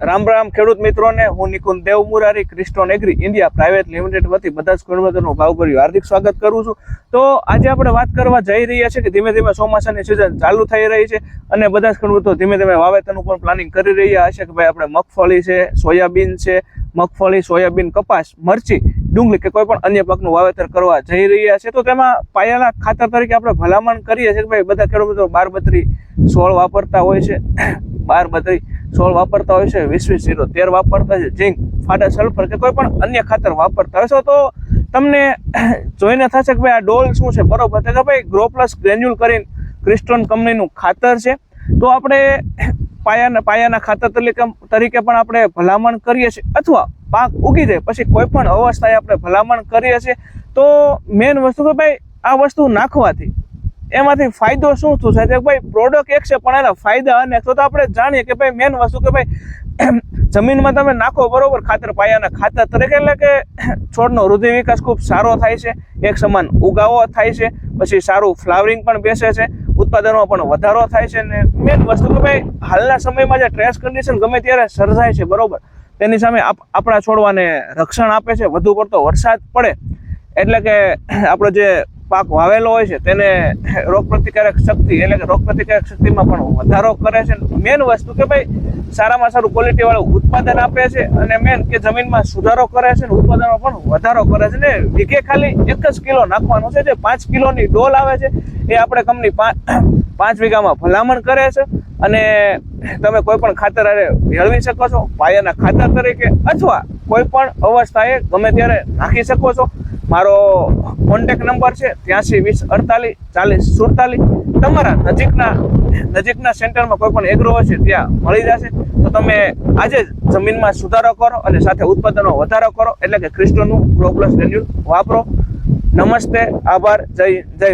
રામ રામ ખેડૂત મિત્રોને, હું Nikunj Dev Murari Kriston agri India private limited વતી બધા જ ખેડૂતોનું ભાવ ભર્યું હાર્દિક સ્વાગત કરું છું. તો આજે આપણે વાત કરવા જઈ રહ્યા છીએ કે ધીમે ધીમે ચોમાસાની સિઝન ચાલુ થઈ રહી છે અને બધા જ ખેડૂતો ધીમે ધીમે વાવેતરનું પણ પ્લાનિંગ કરી રહ્યા હશે કે ભાઈ આપણે મગફળી છે, સોયાબીન છે, મગફળી, સોયાબીન, કપાસ, મરચી, ડુંગળી કે કોઈ પણ અન્ય પાકનું વાવેતર કરવા જઈ રહ્યા છે. તો તેમાં પાયાના ખાતર તરીકે આપણે ભલામણ કરીએ છીએ કે ભાઈ બધા ખેડૂતો બાર બત્રી સોળ વાપરતા હોય છે બાર બત્રી સોળ વાપરતા હોય છે, વીસ વીસ જીરો તેર વાપરતા છે, ઝીંક, ફાટા, સલ્ફર કે કોઈ પણ અન્ય ખાતર વાપરતા હોય છો. તો તમને જોઈને થશે કે ભાઈ આ ડોલ શું છે? બરોબર. તો કે ભાઈ ગ્રો પ્લસ ગ્રેન્યુલ કરીને ક્રિસ્ટોન કંપનીનું ખાતર છે. તો આપણે પાયાના પાયાના ખાતર તરીકે તરીકે પણ આપણે ભલામણ કરીએ છીએ. અથવા પાક ઉગી જાય પછી કોઈ પણ અવસ્થાએ આપણે ભલામણ કરીએ છીએ. તો મેઇન વસ્તુ કે ભાઈ આ વસ્તુ નાખવાથી એમાંથી ફાયદો શું શું છે? કે ભાઈ પ્રોડક્ટ એક છે, પણ એના ફાયદા અનેક તો આપણે જાણીએ કે ભાઈ મેન વસ્તુ કે ભાઈ, જમીનમાં તમે નાખો બરોબર ખાતર પાયાના ખાતર તરીકે એટલે કે છોડનો વૃદ્ધિ વિકાસ ખૂબ સારો થાય છે. એક સમાન ઉગાવો થાય છે. પછી સારું ફ્લાવરિંગ પણ બેસે છે. ઉત્પાદનમાં પણ વધારો થાય છે ને મેન વસ્તુ કે ભાઈ, હાલના સમયમાં જે ટ્રેસ કન્ડિશન ગમે ત્યારે સર્જાય છે, બરોબર. તેની સામે આપ- આપણા છોડવાને રક્ષણ આપે છે. વધુ પડતો વરસાદ પડે. એટલે કે આપણો જે પાક વાવેલો હોય છે, તેને રોગ પ્રતિકારક શક્તિ એટલે કે રોગ પ્રતિકારક શક્તિમાં પણ વધારો કરે છે. મેન વસ્તુ કે ભાઈ, સારામાં સારું ક્વોલિટી વાળું ઉત્પાદન આપે છે અને મેન કે જમીનમાં સુધારો કરે છે ઉત્પાદનમાં પણ વધારો કરે છે. ને વીઘે ખાલી એક જ કિલો નાખવાનો છે, જે પાંચ કિલોની ડોલ આવે છે, એ આપણે કંપની પાંચ વીઘામાં ભલામણ કરે છે. અને તમે કોઈ પણ ખાતર અરે મેળવી શકો છો, પાયાના ખાતર તરીકે, અથવા કોઈ પણ અવસ્થાએ ગમે ત્યારે નાખી શકો છો. મારો કોન્ટેક નંબર છે ત્યાંસી વીસ અડતાલીસ ચાલીસ સુડતાલીસ. તમારા નજીકના નજીકના સેન્ટરમાં કોઈ પણ એગ્રો હશે ત્યાં મળી જશે. તો તમે આજે જ જમીનમાં સુધારો કરો અને સાથે ઉત્પાદનો વધારો કરો. એટલે કે ક્રિસ્ટોનું ગ્રો પ્લસ વાપરો. નમસ્તે, આભાર, જય જય